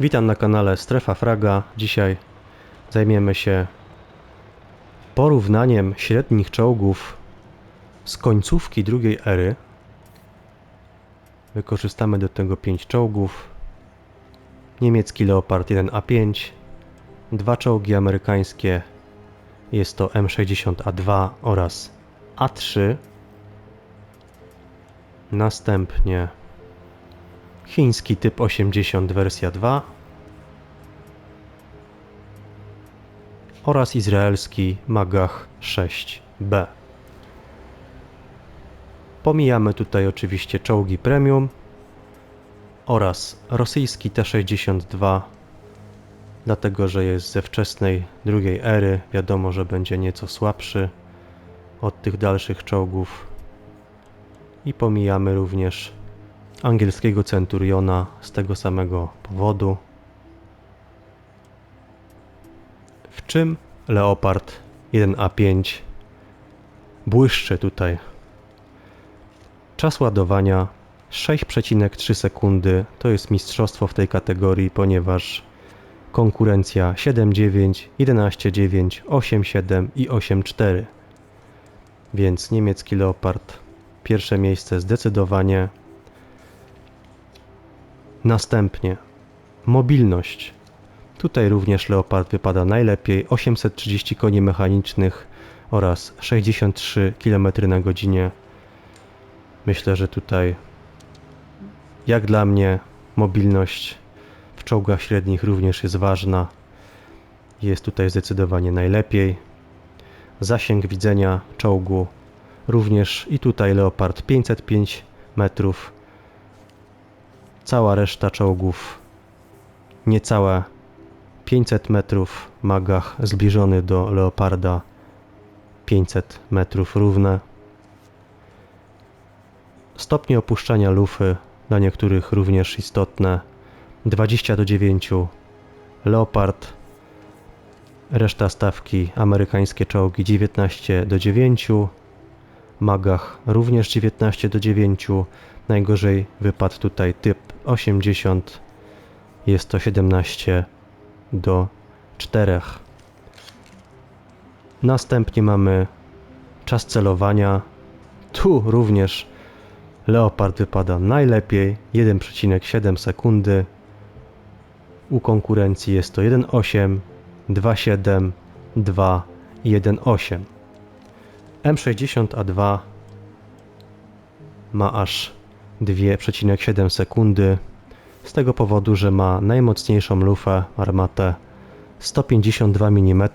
Witam na kanale Strefa Fraga. Dzisiaj zajmiemy się porównaniem średnich czołgów z końcówki drugiej ery. Wykorzystamy do tego 5 czołgów. Niemiecki Leopard 1A5, dwa czołgi amerykańskie, jest to M60A2 oraz A3. Następnie chiński typ 80 wersja 2 oraz izraelski Magach 6B. Pomijamy tutaj oczywiście czołgi premium oraz rosyjski T-62 dlatego, że jest ze wczesnej drugiej ery, wiadomo, że będzie nieco słabszy od tych dalszych czołgów i pomijamy również angielskiego Centuriona z tego samego powodu. W czym Leopard 1A5 błyszczy tutaj? Czas ładowania 6,3 sekundy to jest mistrzostwo w tej kategorii, ponieważ konkurencja 7.9, 11.9, 8.7 i 8.4. Więc niemiecki Leopard pierwsze miejsce zdecydowanie. Następnie mobilność. Tutaj również Leopard wypada najlepiej 830 koni mechanicznych oraz 63 km na godzinę. Myślę, że tutaj jak dla mnie mobilność w czołgach średnich również jest ważna. Jest tutaj zdecydowanie najlepiej. Zasięg widzenia czołgu również i tutaj Leopard 505 metrów. Cała reszta czołgów. Niecałe 500 metrów. Magach zbliżony do Leoparda. 500 metrów równe. Stopnie opuszczania lufy dla niektórych również istotne. 20 do 9 Leopard. Reszta stawki amerykańskie czołgi 19 do 9 Magach również 19 do 9 najgorzej wypadł tutaj typ 80 jest to 17 do 4 następnie mamy czas celowania. Tu również Leopard wypada najlepiej 1,7 sekundy. U konkurencji jest to 1,8, 2,7, 2 i 1,8. M60A2 ma aż 2,7 sekundy z tego powodu, że ma najmocniejszą lufę armatę 152 mm.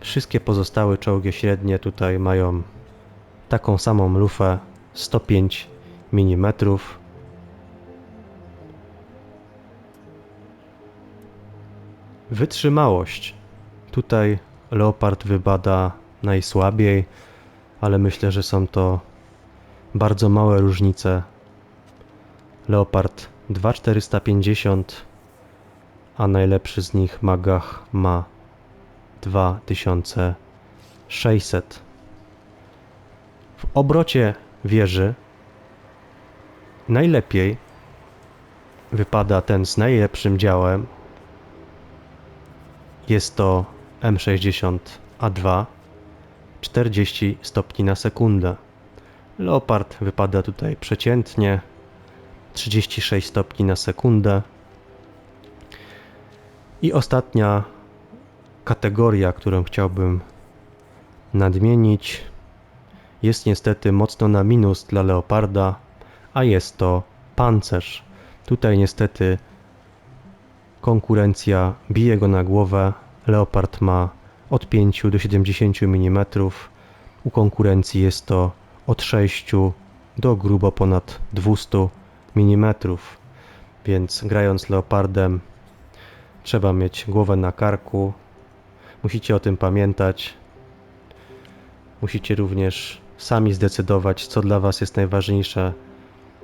Wszystkie pozostałe czołgi średnie tutaj mają taką samą lufę 105 mm. Wytrzymałość. Tutaj Leopard wybada najsłabiej, ale myślę, że są to bardzo małe różnice. Leopard 2450, a najlepszy z nich Magach ma 2600. W obrocie wieży najlepiej wypada ten z najlepszym działem. Jest to M60A2 40 stopni na sekundę. Leopard wypada tutaj przeciętnie 36 stopni na sekundę. I ostatnia kategoria, którą chciałbym nadmienić, jest niestety mocno na minus dla Leoparda, a jest to pancerz. Tutaj niestety konkurencja bije go na głowę. Leopard ma od 5 do 70 mm. U konkurencji jest to od 6 do grubo ponad 200 mm. Więc grając Leopardem trzeba mieć głowę na karku. Musicie o tym pamiętać. Musicie również sami zdecydować, co dla Was jest najważniejsze.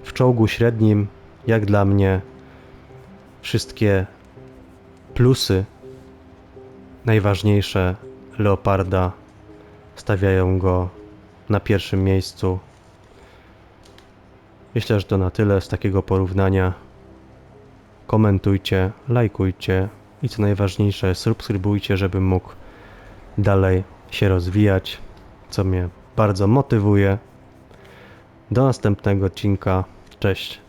W czołgu średnim, jak dla mnie, wszystkie plusy najważniejsze Leoparda stawiają go na pierwszym miejscu. Myślę, że to na tyle z takiego porównania. komentujcie, lajkujcie i co najważniejsze, subskrybujcie, żebym mógł dalej się rozwijać, co mnie bardzo motywuje. Do następnego odcinka. Cześć.